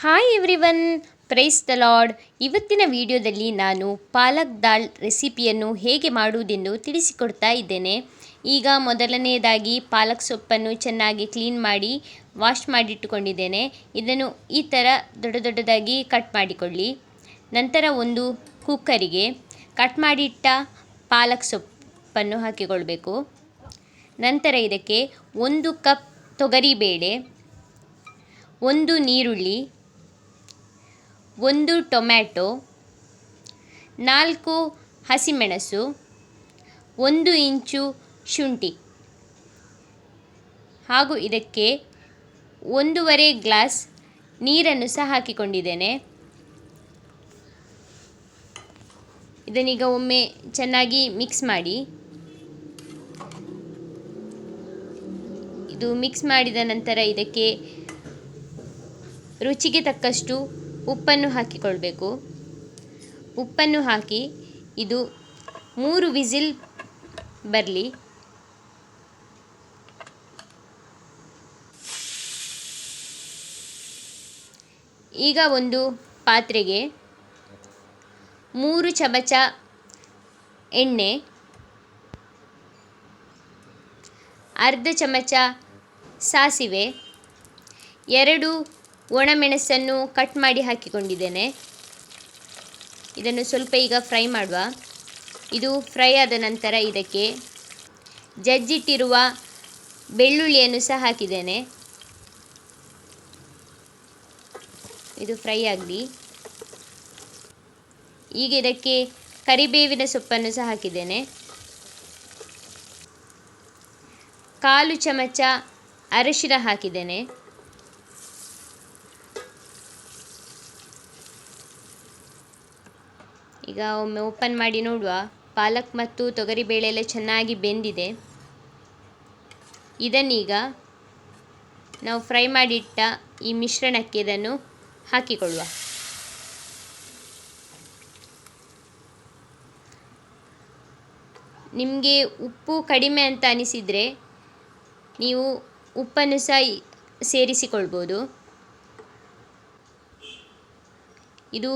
Hi everyone praise the lord ಇವತ್ತಿನ ವಿಡಿಯೋದಲ್ಲಿ ನಾನು ಪಾಲಕ್ ದಾಲ್ ರೆಸಿಪಿಯನ್ನು ಹೇಗೆ ಮಾಡುವುದೆಂದು ತಿಳಿಸಿಕೊಡ್ತಾ ಇದ್ದೇನೆ. ಈಗ ಮೊದಲನೆಯದಾಗಿ ಪಾಲಕ್ ಸೊಪ್ಪನ್ನು ಚೆನ್ನಾಗಿ ಕ್ಲೀನ್ ಮಾಡಿ ವಾಶ್ ಮಾಡಿಟ್ಟುಕೊಂಡಿದ್ದೇನೆ. ಇದನ್ನು ಈ ಥರ ದೊಡ್ಡ ದೊಡ್ಡದಾಗಿ ಕಟ್ ಮಾಡಿಕೊಳ್ಳಿ. ನಂತರ ಒಂದು ಕುಕ್ಕರಿಗೆ ಕಟ್ ಮಾಡಿಟ್ಟ ಪಾಲಕ್ ಸೊಪ್ಪನ್ನು ಹಾಕಿಕೊಳ್ಬೇಕು. ನಂತರ ಇದಕ್ಕೆ ಒಂದು ಕಪ್ ತೊಗರಿಬೇಳೆ, ಒಂದು ನೀರುಳ್ಳಿ ಒಂದು ಟೊಮ್ಯಾಟೊ, ನಾಲ್ಕು ಹಸಿಮೆಣಸು, ಒಂದು ಇಂಚು ಶುಂಠಿ. ಹಾಗೂ ಇದಕ್ಕೆ ಒಂದೂವರೆ ಗ್ಲಾಸ್ ನೀರನ್ನು ಸಹ ಹಾಕಿಕೊಂಡಿದ್ದೇನೆ. ಇದನ್ನೀಗ ಒಮ್ಮೆ ಚೆನ್ನಾಗಿ ಮಿಕ್ಸ್ ಮಾಡಿ. ಇದು ಮಿಕ್ಸ್ ಮಾಡಿದ ನಂತರ ಇದಕ್ಕೆ ರುಚಿಗೆ ತಕ್ಕಷ್ಟು ಉಪ್ಪನ್ನು ಹಾಕಿಕೊಳ್ಬೇಕು. ಉಪ್ಪನ್ನು ಹಾಕಿ ಇದು ಮೂರು ವಿಸಿಲ್ ಬರಲಿ. ಈಗ ಒಂದು ಪಾತ್ರೆಗೆ ಮೂರು ಚಮಚ ಎಣ್ಣೆ, ಅರ್ಧ ಚಮಚ ಸಾಸಿವೆ, ಎರಡು ಒಣಮೆಣಸನ್ನು ಕಟ್ ಮಾಡಿ ಹಾಕಿಕೊಂಡಿದ್ದೇನೆ. ಇದನ್ನು ಸ್ವಲ್ಪ ಈಗ ಫ್ರೈ ಮಾಡುವ. ಇದು ಫ್ರೈ ಆದ ನಂತರ ಇದಕ್ಕೆ ಜಜ್ಜಿಟ್ಟಿರುವ ಬೆಳ್ಳುಳ್ಳಿಯನ್ನು ಸಹ ಹಾಕಿದ್ದೇನೆ. ಇದು ಫ್ರೈ ಆಗಲಿ. ಈಗ ಇದಕ್ಕೆ ಕರಿಬೇವಿನ ಸೊಪ್ಪನ್ನು ಸಹ ಹಾಕಿದ್ದೇನೆ. ಕಾಲು ಚಮಚ ಅರಶಿನ ಹಾಕಿದ್ದೇನೆ. ಈಗ ಒಮ್ಮೆ ಓಪನ್ ಮಾಡಿ ನೋಡುವ. ಪಾಲಕ್ ಮತ್ತು ತೊಗರಿಬೇಳೆ ಎಲ್ಲ ಚೆನ್ನಾಗಿ ಬೆಂದಿದೆ. ಇದನ್ನೀಗ ನಾವು ಫ್ರೈ ಮಾಡಿಟ್ಟ ಈ ಮಿಶ್ರಣಕ್ಕೆ ಇದನ್ನು ಹಾಕಿಕೊಳ್ಳುವ. ನಿಮಗೆ ಉಪ್ಪು ಕಡಿಮೆ ಅಂತ ಅನಿಸಿದರೆ ನೀವು ಉಪ್ಪನ್ನು ಸಹ ಸೇರಿಸಿಕೊಳ್ಬೋದು. ಇದು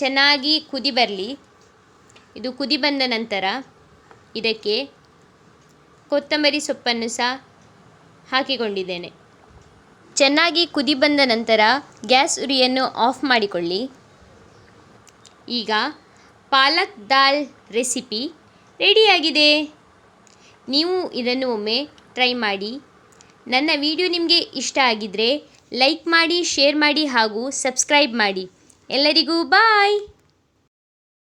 ಚೆನ್ನಾಗಿ ಕುದಿ ಬರಲಿ. ಇದು ಕುದಿ ಬಂದ ನಂತರ ಇದಕ್ಕೆ ಕೊತ್ತಂಬರಿ ಸೊಪ್ಪನ್ನು ಸಹ ಹಾಕಿಕೊಂಡಿದ್ದೇನೆ. ಚೆನ್ನಾಗಿ ಕುದಿ ಬಂದ ನಂತರ ಗ್ಯಾಸ್ ಉರಿಯನ್ನು ಆಫ್ ಮಾಡಿಕೊಳ್ಳಿ. ಈಗ ಪಾಲಕ್ ದಾಲ್ ರೆಸಿಪಿ ರೆಡಿಯಾಗಿದೆ. ನೀವು ಇದನ್ನು ಒಮ್ಮೆ ಟ್ರೈ ಮಾಡಿ. ನನ್ನ ವಿಡಿಯೋ ನಿಮಗೆ ಇಷ್ಟ ಆಗಿದ್ದರೆ ಲೈಕ್ ಮಾಡಿ, ಶೇರ್ ಮಾಡಿ ಹಾಗೂ ಸಬ್ಸ್ಕ್ರೈಬ್ ಮಾಡಿ. ಎಲ್ಲರಿಗೂ ಬಾಯ್